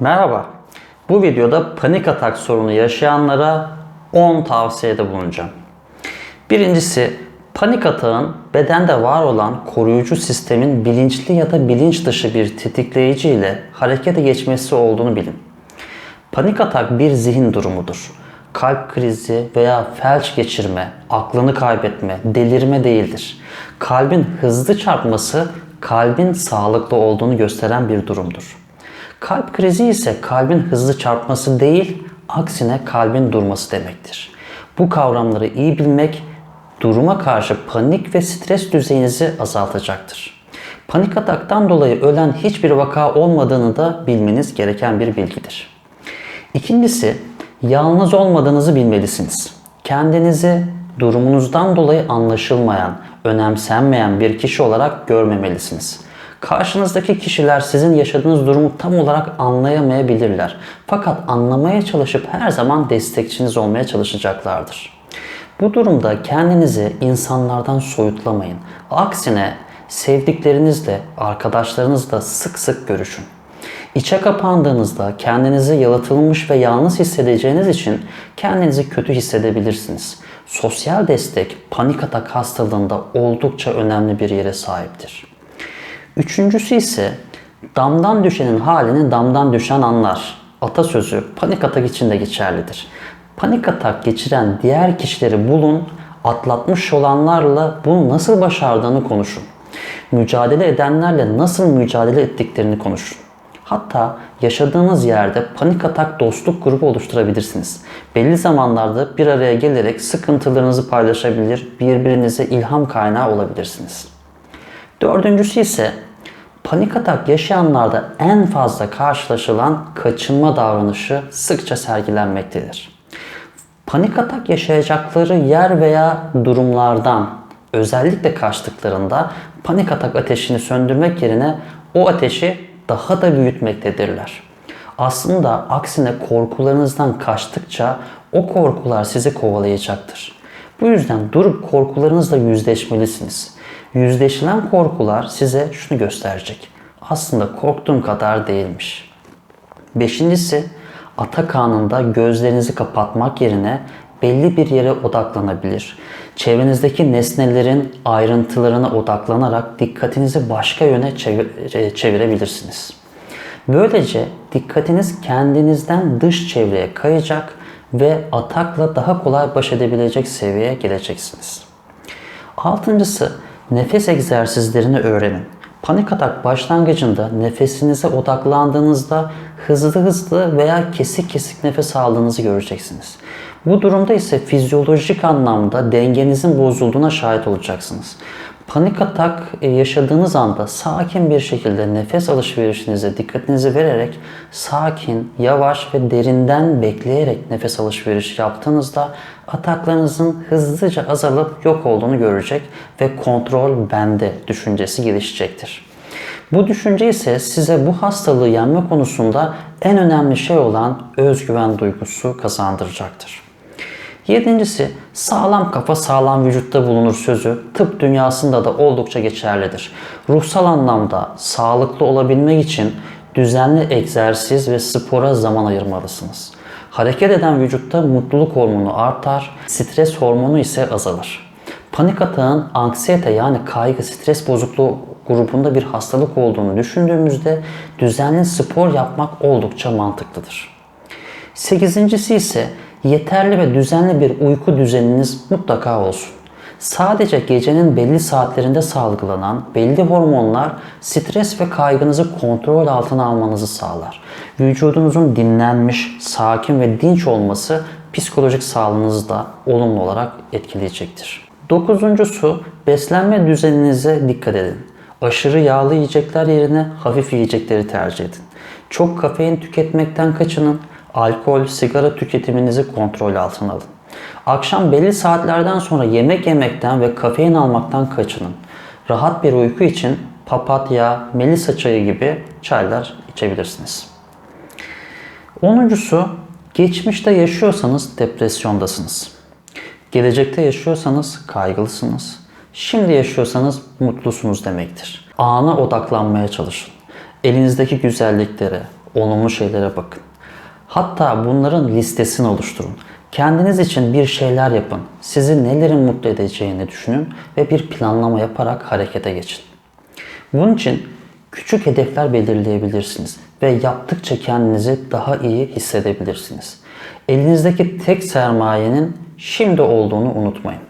Merhaba. Bu videoda panik atak sorunu yaşayanlara 10 tavsiyede bulunacağım. Birincisi, panik atağın bedende var olan koruyucu sistemin bilinçli ya da bilinç dışı bir tetikleyici ile harekete geçmesi olduğunu bilin. Panik atak bir zihin durumudur. Kalp krizi veya felç geçirme, aklını kaybetme, delirme değildir. Kalbin hızlı çarpması kalbin sağlıklı olduğunu gösteren bir durumdur. Kalp krizi ise kalbin hızlı çarpması değil, aksine kalbin durması demektir. Bu kavramları iyi bilmek duruma karşı panik ve stres düzeyinizi azaltacaktır. Panik ataktan dolayı ölen hiçbir vaka olmadığını da bilmeniz gereken bir bilgidir. İkincisi, yalnız olmadığınızı bilmelisiniz. Kendinizi durumunuzdan dolayı anlaşılmayan, önemsenmeyen bir kişi olarak görmemelisiniz. Karşınızdaki kişiler sizin yaşadığınız durumu tam olarak anlayamayabilirler. Fakat anlamaya çalışıp her zaman destekçiniz olmaya çalışacaklardır. Bu durumda kendinizi insanlardan soyutlamayın. Aksine sevdiklerinizle, arkadaşlarınızla sık sık görüşün. İçe kapandığınızda kendinizi yalıtılmış ve yalnız hissedeceğiniz için kendinizi kötü hissedebilirsiniz. Sosyal destek panik atak hastalığında oldukça önemli bir yere sahiptir. Üçüncüsü ise damdan düşenin halini damdan düşen anlar. Atasözü panik atak için de geçerlidir. Panik atak geçiren diğer kişileri bulun, atlatmış olanlarla bunu nasıl başardığını konuşun. Mücadele edenlerle nasıl mücadele ettiklerini konuşun. Hatta yaşadığınız yerde panik atak dostluk grubu oluşturabilirsiniz. Belli zamanlarda bir araya gelerek sıkıntılarınızı paylaşabilir, birbirinize ilham kaynağı olabilirsiniz. Dördüncüsü ise panik atak yaşayanlarda en fazla karşılaşılan kaçınma davranışı sıkça sergilenmektedir. Panik atak yaşayacakları yer veya durumlardan özellikle kaçtıklarında panik atak ateşini söndürmek yerine o ateşi daha da büyütmektedirler. Aslında aksine korkularınızdan kaçtıkça o korkular sizi kovalayacaktır. Bu yüzden durup korkularınızla yüzleşmelisiniz. Yüzleşilen korkular size şunu gösterecek. Aslında korktuğum kadar değilmiş. Beşincisi, atak anında gözlerinizi kapatmak yerine belli bir yere odaklanabilir. Çevrenizdeki nesnelerin ayrıntılarına odaklanarak dikkatinizi başka yöne çevir- çevirebilirsiniz. Böylece dikkatiniz kendinizden dış çevreye kayacak ve atakla daha kolay baş edebilecek seviyeye geleceksiniz. Altıncısı nefes egzersizlerini öğrenin. Panik atak başlangıcında nefesinize odaklandığınızda hızlı hızlı veya kesik kesik nefes aldığınızı göreceksiniz. Bu durumda ise fizyolojik anlamda dengenizin bozulduğuna şahit olacaksınız. Panik atak e, yaşadığınız anda sakin bir şekilde nefes alışverişinize dikkatinizi vererek sakin, yavaş ve derinden bekleyerek nefes alışverişi yaptığınızda ataklarınızın hızlıca azalıp yok olduğunu görecek ve kontrol bende düşüncesi gelişecektir. Bu düşünce ise size bu hastalığı yenme konusunda en önemli şey olan özgüven duygusu kazandıracaktır. Yedincisi, sağlam kafa sağlam vücutta bulunur sözü tıp dünyasında da oldukça geçerlidir. Ruhsal anlamda sağlıklı olabilmek için düzenli egzersiz ve spora zaman ayırmalısınız. Hareket eden vücutta mutluluk hormonu artar, stres hormonu ise azalır. Panik atağın anksiyete yani kaygı, stres bozukluğu grubunda bir hastalık olduğunu düşündüğümüzde düzenli spor yapmak oldukça mantıklıdır. Sekizincisi ise yeterli ve düzenli bir uyku düzeniniz mutlaka olsun. Sadece gecenin belli saatlerinde salgılanan belli hormonlar stres ve kaygınızı kontrol altına almanızı sağlar. Vücudunuzun dinlenmiş, sakin ve dinç olması psikolojik sağlığınızı da olumlu olarak etkileyecektir. Dokuzuncusu beslenme düzeninize dikkat edin. Aşırı yağlı yiyecekler yerine hafif yiyecekleri tercih edin. Çok kafein tüketmekten kaçının. Alkol, sigara tüketiminizi kontrol altına alın. Akşam belli saatlerden sonra yemek yemekten ve kafein almaktan kaçının. Rahat bir uyku için papatya, melisa çayı gibi çaylar içebilirsiniz. Onuncusu, geçmişte yaşıyorsanız depresyondasınız. Gelecekte yaşıyorsanız kaygılısınız. Şimdi yaşıyorsanız mutlusunuz demektir. Ana odaklanmaya çalışın. Elinizdeki güzelliklere, olumlu şeylere bakın. Hatta bunların listesini oluşturun. Kendiniz için bir şeyler yapın. Sizi nelerin mutlu edeceğini düşünün ve bir planlama yaparak harekete geçin. Bunun için küçük hedefler belirleyebilirsiniz ve yaptıkça kendinizi daha iyi hissedebilirsiniz. Elinizdeki tek sermayenin şimdi olduğunu unutmayın.